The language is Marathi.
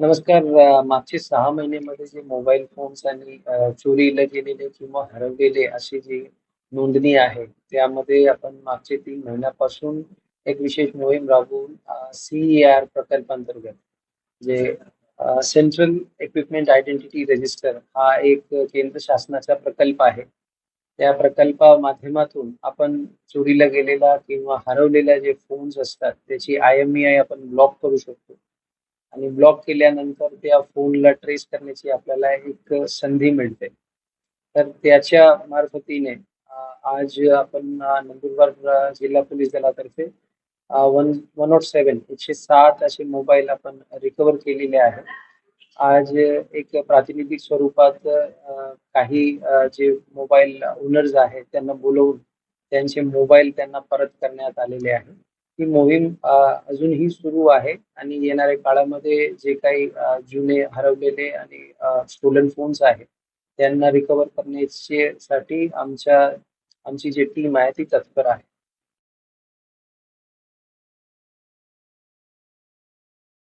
नमस्कार. अ, मागचे 6 महिन्यामध्ये जे मोबाईल फोन्स आणि अ, चोरीला गेलेले किंवा हरवलेले अशी जी नोंदणी आहे, त्यामध्ये आपण मागचे 3 महिन्यापासून एक विशेष मोहीम राबवून अ, सी-ए-आर प्रकल्पांतर्गत जे अ, सेंट्रल इक्विपमेंट आयडेंटिटी रजिस्टर हा एक केंद्र शासनाचा प्रकल्प आहे. त्या प्रकल्पा माध्यमातून आपण चोरीला गेलेला किंवा हरवलेल्या जे फोन्स असतात, त्याची आय-एम-ई-आय आपण ब्लॉक करू शकतो. आणि ब्लॉक केल्यानंतर त्या फोनला ट्रेस करण्याची आपल्याला एक संधी मिळते. तर त्याच्या मार्फतीने आज आपण नंदुरबार जिल्हा पोलीस दलातर्फे वन वन 107 107 असे मोबाईल आपण रिकवर केलेले आहेत. आज एक प्रातिनिधिक स्वरूपात काही जे मोबाईल ओनर्स आहेत त्यांना बोलवून त्यांचे मोबाईल त्यांना परत करण्यात आलेले आहे. ही मोहीम अजूनही सुरू आहे आणि येणाऱ्या काळामध्ये जे काही जुने हरवलेले आणि स्टोलन फोन्स आहेत, त्यांना रिकवर करण्याचे साठी आमच्या आमची जी टीम आहे ती तत्पर आहे.